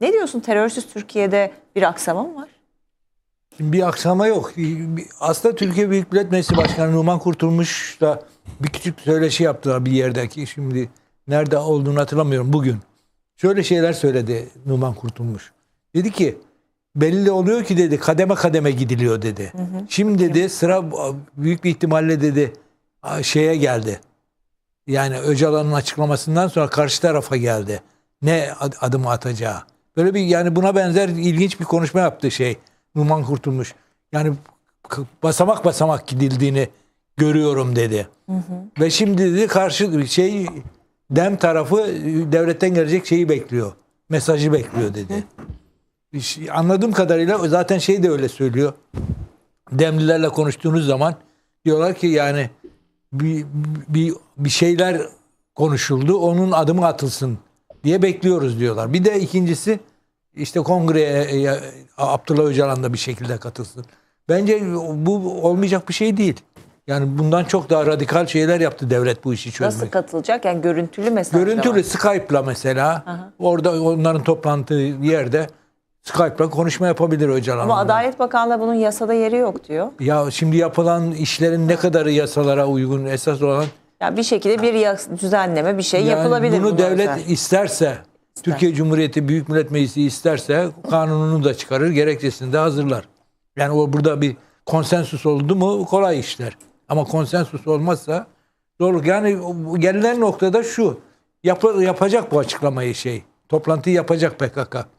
Ne diyorsun terörsüz Türkiye'de bir aksama mı var? aksama yok. Aslında Türkiye Büyük Millet Meclisi Başkanı Numan Kurtulmuş da bir küçük söyleşi yaptılar bir yerdeki. Şimdi nerede olduğunu hatırlamıyorum bugün. Şöyle şeyler söyledi Numan Kurtulmuş. Dedi ki belli oluyor ki dedi kademe kademe gidiliyor dedi. Hı hı. Şimdi dedi sıra büyük bir ihtimalle dedi şeye geldi. Yani Öcalan'ın açıklamasından sonra karşı tarafa geldi. Ne adım atacağı. Böyle bir yani buna benzer ilginç bir konuşma yaptı şey. Numan Kurtulmuş. Yani basamak basamak gidildiğini görüyorum dedi. Hı hı. Ve şimdi dedi karşı şey dem tarafı devletten gelecek şeyi bekliyor. Mesajı bekliyor dedi. Hı. Anladığım kadarıyla zaten şey de öyle söylüyor. Demlilerle konuştuğunuz zaman diyorlar ki yani bir, bir, bir şeyler konuşuldu. Onun adımı atılsın diye bekliyoruz diyorlar. Bir de ikincisi işte kongreye e, Abdullah Öcalan da bir şekilde katılsın. Bence bu olmayacak bir şey değil. Yani bundan çok daha radikal şeyler yaptı devlet bu işi çözmek. Nasıl katılacak? Yani görüntülü mesajla Görüntülü Skype'la mesela. Aha. Orada onların toplantı yerde Skype'la konuşma yapabilir Öcalan. Ama Adalet Bakanlığı bunun yasada yeri yok diyor. Ya şimdi yapılan işlerin ne kadarı yasalara uygun esas olan ya bir şekilde bir düzenleme bir şey yani yapılabilir. Bunu devlet özel. isterse, İster. Türkiye Cumhuriyeti Büyük Millet Meclisi isterse kanununu da çıkarır, gerekçesini de hazırlar. Yani o burada bir konsensus oldu mu kolay işler. Ama konsensus olmazsa zorluk. Yani gelinen noktada şu. Yap, yapacak bu açıklamayı şey. Toplantıyı yapacak PKK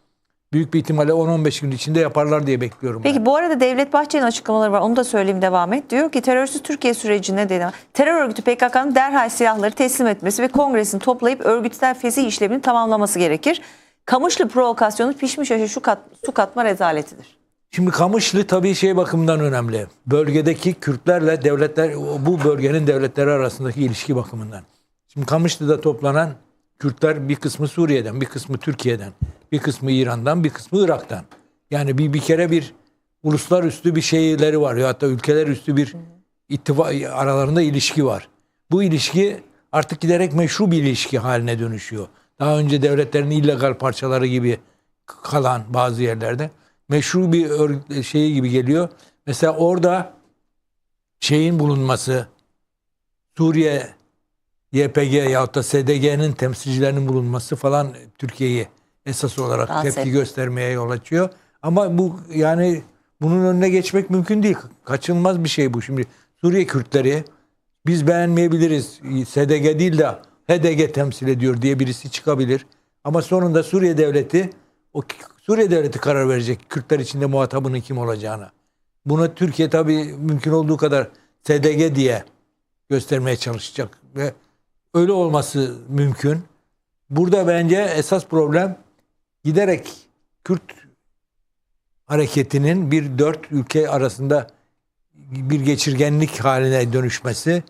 büyük bir ihtimalle 10-15 gün içinde yaparlar diye bekliyorum. Peki ben. bu arada Devlet Bahçeli'nin açıklamaları var. Onu da söyleyeyim devam et. Diyor ki terörsüz Türkiye sürecine denen terör örgütü PKK'nın derhal silahları teslim etmesi ve kongresini toplayıp örgütsel fezih işlemini tamamlaması gerekir. Kamışlı provokasyonu pişmiş aşı şu kat, su katma rezaletidir. Şimdi Kamışlı tabii şey bakımından önemli. Bölgedeki Kürtlerle devletler, bu bölgenin devletleri arasındaki ilişki bakımından. Şimdi Kamışlı'da toplanan Kürtler bir kısmı Suriye'den, bir kısmı Türkiye'den, bir kısmı İran'dan, bir kısmı Irak'tan. Yani bir bir kere bir uluslararası bir şeyleri var ya hatta ülkeler üstü bir ittifak aralarında ilişki var. Bu ilişki artık giderek meşru bir ilişki haline dönüşüyor. Daha önce devletlerin illegal parçaları gibi kalan bazı yerlerde meşru bir şeyi gibi geliyor. Mesela orada şeyin bulunması Suriye YPG yahut da SDG'nin temsilcilerinin bulunması falan Türkiye'yi esas olarak Dans tepki et. göstermeye yol açıyor. Ama bu yani bunun önüne geçmek mümkün değil. Kaçınılmaz bir şey bu. Şimdi Suriye Kürtleri biz beğenmeyebiliriz. SDG değil de HDG temsil ediyor diye birisi çıkabilir. Ama sonunda Suriye devleti o Suriye devleti karar verecek Kürtler içinde muhatabının kim olacağına. Buna Türkiye tabii mümkün olduğu kadar SDG diye göstermeye çalışacak ve öyle olması mümkün. Burada bence esas problem giderek Kürt hareketinin bir dört ülke arasında bir geçirgenlik haline dönüşmesi.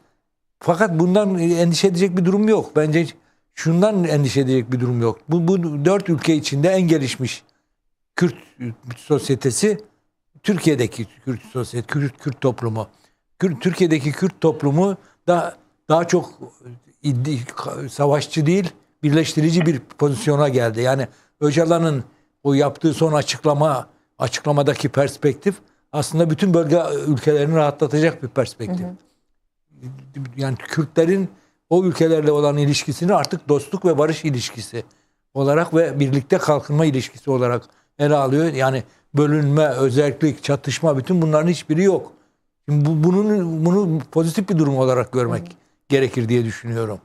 Fakat bundan endişe edecek bir durum yok. Bence şundan endişe edecek bir durum yok. Bu, bu dört ülke içinde en gelişmiş Kürt sosyetesi Türkiye'deki Kürt sosyete, Kürt, Kürt toplumu. Kürt, Türkiye'deki Kürt toplumu da daha çok savaşçı değil, birleştirici bir pozisyona geldi. Yani Öcalan'ın o yaptığı son açıklama açıklamadaki perspektif aslında bütün bölge ülkelerini rahatlatacak bir perspektif. Hı hı. Yani Kürtlerin o ülkelerle olan ilişkisini artık dostluk ve barış ilişkisi olarak ve birlikte kalkınma ilişkisi olarak ele alıyor. Yani bölünme, özellik, çatışma bütün bunların hiçbiri yok. Şimdi bu, bunun bunu pozitif bir durum olarak görmek hı. gerekir diye düşünüyorum.